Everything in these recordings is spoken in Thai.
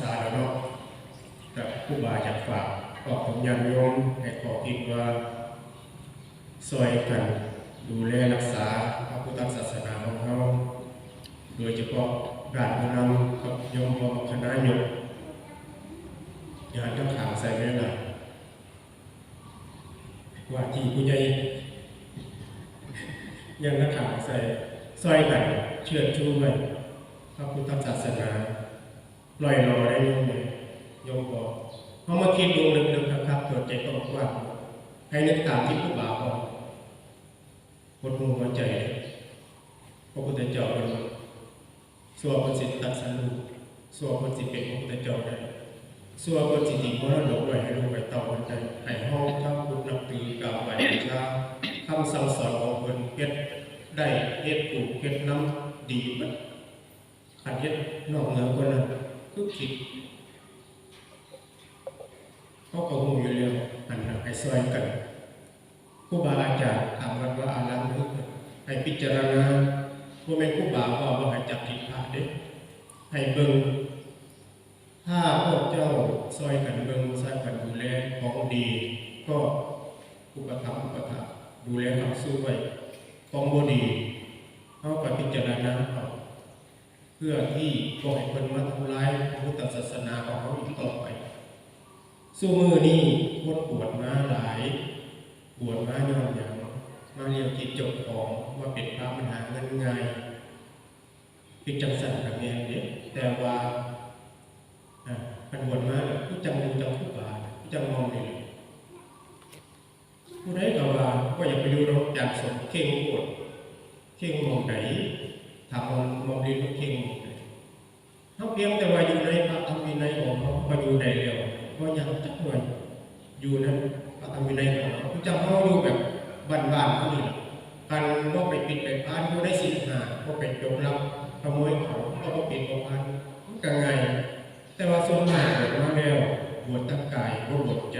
ษาแล้วเนาะแต่ผู้บาจากฝากก็ผมยันโยมให้ขอคิดว่าซอยกันดูแลรักษาพระพุทธศาสนาของเราโดยเฉพาะการนำกับยมพอคณะโยมงานต้องขางใส่ไว้หน่อยว่าที่ผู้ใหญ่ยังนักข่าวใส่ซอยกันเชื่อชูไว้พระพุทธศาสนา ลอยรอยได้โยมไหมโยมบอกเพราะมาคิดดูลึกๆนะครับตัวใจก็กว้างให้นึกตามที่ผู้บ่าวบอกหดหัวใจพระพุทธเจ้าเป็นสัวคนสิทธิ์ตัดสรุปสัวคนสิทธิ์เป็นพระพุทธเจ้าได้สัวคนสิติมรดกไว้ให้ลูกไปต่อกันได้ให้ห้องทั้งพุทธนับถือกล่าวไหว้บูชาคำสั่งสอนของคนเฮ็ดได้เฮ็ดถูกเฮ็ดน้ำดีมันขันเฮ็ดนอกเหนือกว่านั้น คือผิดเขาก็หูอยู่เรื่องอันนั้ให้ซอยกันครูบาอาจารย์ถามกันว่าอารามนึกให้พิจารณาว่าเป็นครูบาว่าว่าให้จับผิดพาดเด้ให้เบิ่งถ้าพวกเจ้าซอยกันเบิ่งซอยกันดูแลของดี ก็อุปถัมภ์อุปถัมภ์ดูแลคำสู้ไว้ของบดีเขาก็พิจารณาเอา เพื่อที่บ่ให้คนมาทำลายพระพุทธศาสนาของเขาอีกต่อไปสู้มือนี่คนปวดมาหลายบวชมาย้อนหยังมาเรียนกิจจบของว่าเป็นพระมหาเงินไง่ายพิจังสันกับแม่นเด็กแต่ว่าอะมันวชมาแล้วผู้จังมูจังผู้บาผู้จังมองเนี่ผู้ใดก็ว่าก็อย่าไปดูรถจากสมเข่งปวดเข่งมองไหน ถามมองมองเรียนว่าเข่งมองไหนเขาเพียงแต่ว่าอยู่ในพระธรรมวินัยของเขาก็อยู่ได้แล้วก็ยังจักหน่วยอยู่นั้นพระธรรมวินัยของเขาผู้จังเขาอยู่แบบบ้านๆเขานี่แหละการก็ไปปิดไปพานก็ได้สินหาก็ไปจกลับขโมยเขาก็ไปปิดประพันมันก็ไง แต่ว่าส่วนมากบวชมาแล้วบวชตั้งกายก็บวชใจ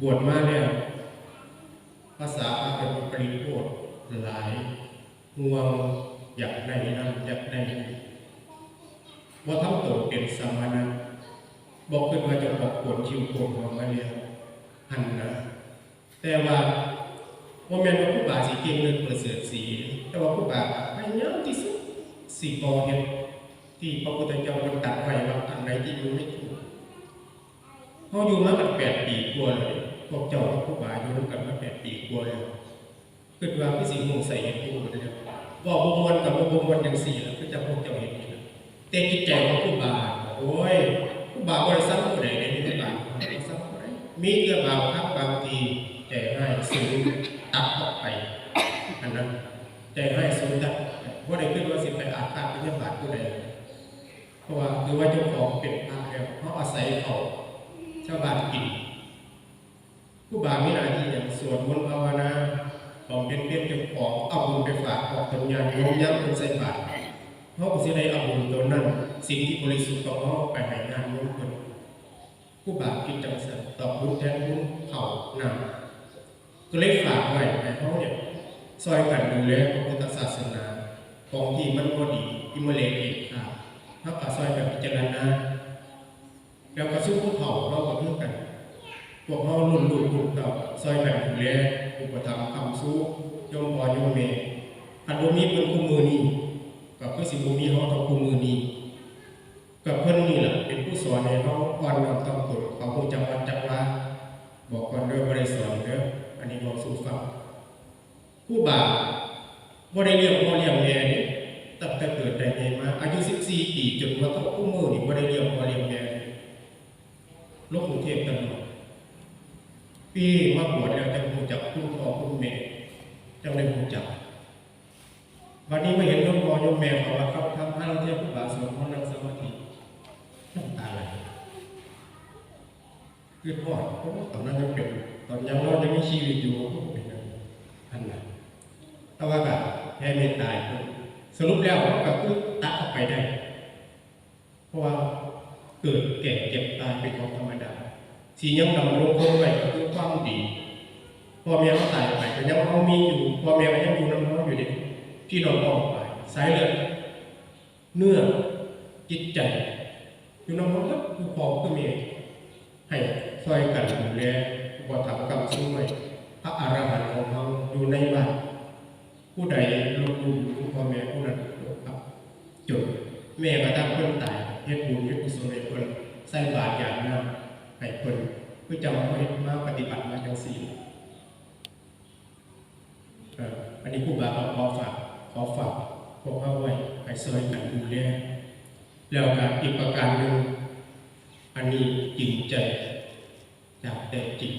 บวชมาแล้วภาษาพระเป็นปริโภทหลายห่วง อยากได้นั่นอยากได้นี่ว่าทั้งตัวเป็นสมณะบอกขึ้นว่าจะบอกปวดชิวปวดหัวมาแล้วหันนะแต่ว่าว่าแม่นว่าผู้บาสีเก่งเรื่องประเสริฐสี แต่ว่าผู้บาพยายามที่สุดสี่กอเห็นที่พระพุทธเจ้ามันตัดไว้ว่าอันไหนที่มันไม่ถูกเขาอยู่มาตั้งแปดปีกว่าเลยพวกเจ้าผู้บาอยู่ด้วยกันมาแปดปีกว่าเลยคิดว่าพี่สีหงใส่เห็นผู้คนเดีย วว่าบุมวนกับบุมวนอย่างสี่แล้วก็จะพวกเจ้าเห็นนี่นะแต่จิตใจของผู้บาโอ้ยผู้บาบริษัทผู้ใดในนี้ผู้บาบริษัทผู้ใดมีเรื่องบางครับบางทีแต่ให้สูงตัดออกไปอันนั้นแต่ให้สูงตัดว่าได้ขึ้นว่าสิไปดอาฆาตเป็นยาบาทผู้ใดเพราะว่าคือว่าเจ้าของเป็นพระแล้วเขาะอาศัยเขาชาวบ้านกินผู้บาไมีหน้าที่อย่างสวดมนต์ภาวนา ของเป็นเพียงเจ้าของเอาบุญไปฝากออกตำยานโยมย้ำคนใส่บาตรเขาก็สิได้เอาบุญตัวนั้น สิ่งที่บริสุทธิ์ของเขาไปให้งานโยมคนผู้บาคิดจังสันตอบบุญแทนบุญเขานำก็เลยฝากไว้ให้เขาเนี่ยซอยกันดูแลพระพุทธศาสนาของที่มันก็ดีที่มเลเอกขาดถ้าปัสซอยแบบพิจารณาแล้วก็สู้ผู้เฒ่าเราก็เพื่อกัน พวกเราลุ่นลุ่นลุ่นเต่าซอยแบบดูแลอุปถัมภ์คำสู้ยมพอยมเมอันบ่มีเป็นคู่มือนี้ก็คือสิบ่มีเฮาต้องคู่มือนี้กับเพิ่อนนี่แหละเป็นผู้สอนให้เฮาก่อนนำต้องตนเขาคงจังหวัดจังหวาบอกก่อนเด้อบ่ได้สอนเด้ออันนี้บอกสู่ฟังผู้บ่าปบ่ได้เลี้ยงพ่อเลี้ยงแม่นี่ตั้งแต่เกิดได้ไงมาอายุ 14 ปีจนมาต้องกู้มือนี่บ่ได้เรียนบ่เรียนแม่ลบกรุงเทพตลอด ปีมาบวชแล้วจังรู้จักคุณพ่อคุณแม่จังได้รู้จักวันนี้มาเห็นหลวงพ่อโยมแม่บอกว่าเขาทำให้เราเทียบกับบาสวดมนต์นั่งสมาธิน้ำตาไหลคือพ่อพราะว่าตอนนั้นยังเป็นตอนยังเรายังมีชีวิตอยู่ก็เป็นอย่างนั้นอันนั้นแต่ว่าแบบแค่เมตตาเพิ่นสรุปแล้วก็คือตัดออกไปได้ เพราะว่าเกิดแก่เจ็บตายเป็นของธรรม ดาสียังดำรงคงไว้ก็คือความดีพ่อแม่เขาตายไปก็ยังเขามีอยู่พ่อแม่ก็ยังอยู่น้ำเขาอยู่เด็กพี่น้องพ่อไปสายเลือดเนื้อจิตใจอยู่น้ำมันก็คือพอคือเมียให้ซอยกันดูแลบ่ทำกรรมซึ่งไว้พระอรหันต์ของเราอยู่ในบ้านผู้ใดลงบุญคุณพ่อแม่ผู้นั้นครับจบแม่ก็ตั้งเพิ่นตายเฮ็ดบุญเฮ็ดกุศลให้เพิ่นใส่บาตรอย่างน้ำ ให้เพิ่นเพื่อจะมาเมาปฏิบัติมาจังซี่อันนี้ผู้บาก็ขอฝากขอฝากพวกเขาไว้ให้ซอยกันดูแลแล้วก็อีกประการหนึ่งอันนี้จริงใจจากแต่จริง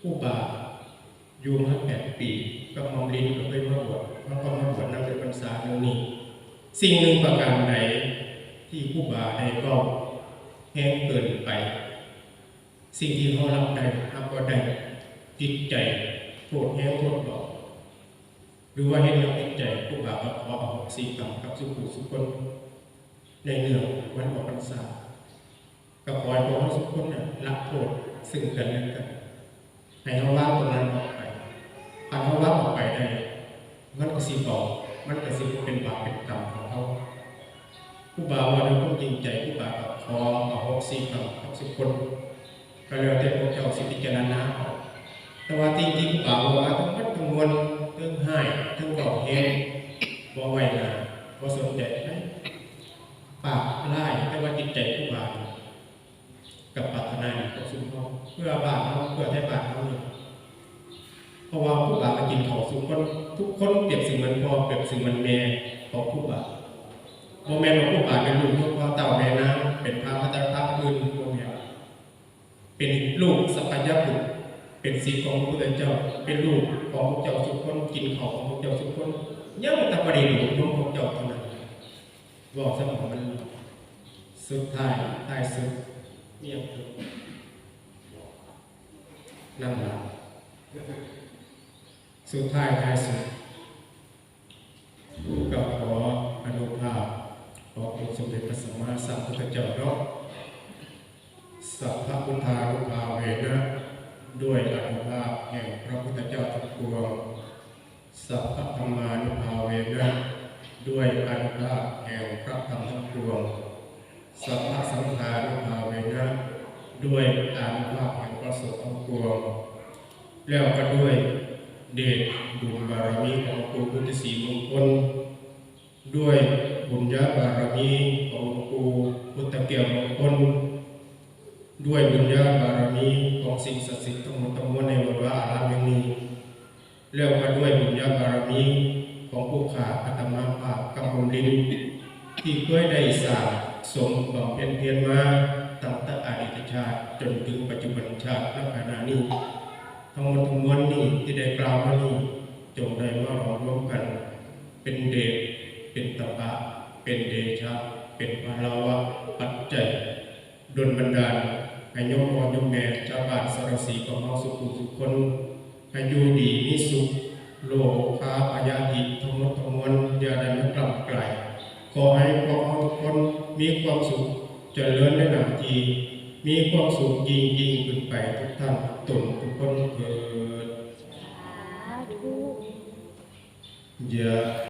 ผู้บาอยู่มาแปดปีก็มองลิ้นก็ไปมาบวชแล้วก็มาบวชนักเรียนพรรษาเรื่องนี้สิ่งหนึ่งประการใดที่ผู้บาได้ก็แห้งเกินไป สิ่งที่เขารับได้ทำก็ได้จิตใจโกรธแห้งโกรธบอกหรือว่าเห็นแล้วจิตใจผู้บาก็ขออาสิ่งกรรมกับสุขุสุคนในเรื่องวันออกพรรษาก็ขอให้พวกเราทุคนเนี่ยรักโทษซึ่งกันและกันให้เราว่าตรงนั้นออกไปถ้าเขาว่าออกไปได้มันก็สิบอกมันก็สิเป็นบาปเป็นกรรมของเขาผู้บ่าวว่าด้วยความจริงใจผู้บ่าวก็ขอเอาหกสี่กรรมกับทุคน ก็แล้วแต่พวกเจ้าสิพิจารณาเอาแต่ว่าจริงๆผู้บ่าว่าทั้งหมดทั้งมวลทั้งให้ทั้งบอกเฮงบ่ไหวนาบ่สนใจไหมปากไล่แต่ว่าจิตใจผู้บาปกับปรารถนาของสุนทรเพื่อบาปเขาเพื่อให้บาปเขาเนี่ยเพราะว่าผู้บาปมากินของสุนคนทุกคนเปรียบสิ่งมันพ่อเปรียบสิ่งมันแม่ของผู้บาปโมแมนว่าผู้บาปเป็นลูกพ่อเต่าแม่น้ำเป็นพระพัตตาอื่นโมแมนเป็น ลูกสัพพยาบุตรเป็นสีของพระพุทธเจ้า เป็นลูกของพระเจ้าสุคนกินของพระเจ้าสุคนยังตะประเดี๋ยวของพระเจ้าเท่านั้นบอกสมองมันสุดท้ายท้ายสุดเมียคือนั่นแหละสุดท้ายท้ายสุดก็ขออนุภาพขอองค์สมเด็จพระสัมมาสัมพุทธเจ้า ด้วยอนุภาพแห่งพระพุทธเจ้าทุกปวงสัพพะธรรมานุภาเวนะด้วยอนุภาพแห่งพระธรรมทั้งปวงสัพพสังฆานุภาเวนะด้วยอนุภาพแห่งพระสงฆ์ทั้งปวงแล้วก็ด้วยเดชบุญบารมีของครูพุทธศีมงคลด้วยบุญญาบารมีของครูพุทธเกียรติมงคล ด้วยบุญญาบารมีของสิ่งศักดิ์สิทธิ์ทั้งหมดทั้งมวลในวัดวาอารามแห่งนี้แล้วก็ด้วยบุญญาบารมีของผู้ขาอัตมาภาพกำมลินที่เคยได้สาสมบำเพ็ญเพียรมาตั้งแต่อดีตชาติจนถึงปัจจุบันชาติและขณะนี้ทั้งหมดทั้งมวลนี้ที่ได้กล่าวมานี้จงได้ ให้ยมพ่อยมแม่ชาวบ้านสารสีของเฮาสุขุสุขคนให้อยู่ดีมีสุข โลภาพยาธิทั้งหมดทั้งมวลอย่าได้มากลับไกลขอให้พวกเราทุกคนมีความสุขเจริญในหนาทีมีความสุขยิ่งยิ่งขึ้นไปทุกท่านตนทุกคนเกิดย่า